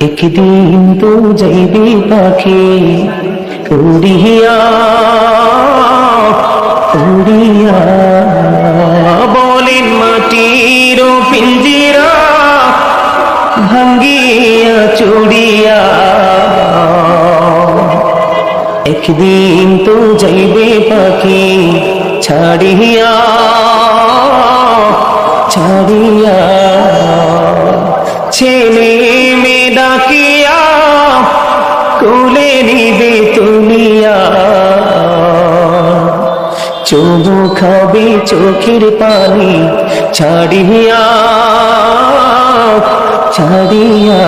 একদিন তো যাইবে পাখি, উড়িয়া উড়িয়া। বলেন মাটির পিঞ্জিরা, ভাঙ্গিয়া চুড়িয়া। একদিন তো যাইবে পাখি, ছাড়িয়া ছাড়িয়া। ছেলে কোলে নিবে তুলিয়া চুমু খাবে চোখের পানি, ছাড়িয়া ছাড়িয়া।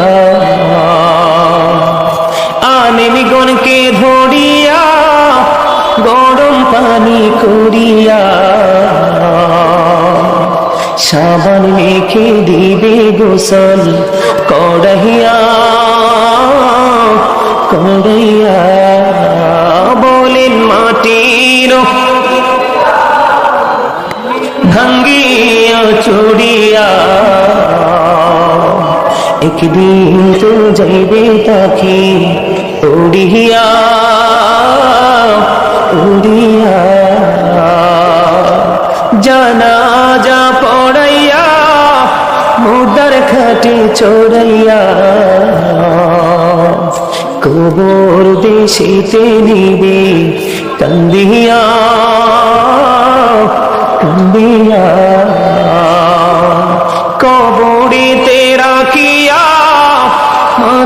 আনেমি গণকে ধরিয়া, গরম পানি করিয়া। সাবান মেখে দিবে গোসল কড়াইয়া ভাঙ্গিয়া চড়িয়া, একদিন তো যাইবে তাকে উড়িয়া উড়িয়া। জানা যা পড়াইয়া, মুদার খাটে চড়াইয়া, কবর দেশেতে নিবে কান্দিয়া।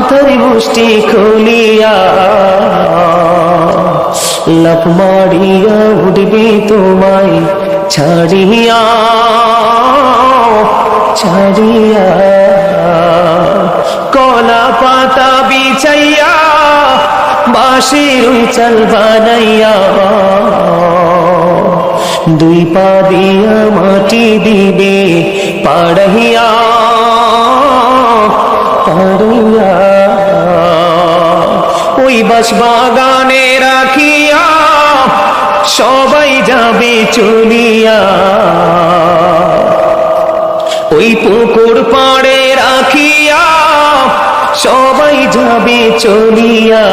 মাথার মুষ্টি খুলিয়া লাফ মারিয়া উঠবে তোমায় ছাড়িয়া ছাড়িয়া। কলা পাতা বিছাইয়া, বাঁশির উচাল বানাইয়া, দুই পা দিয়া মাটি দিবে পাড়িয়া বাস বাগানে রাখিয়া সবাই যাবে চলিয়া। ওই পুকুর পাড়ে রাখিয়া সবাই যাবে চলিয়া।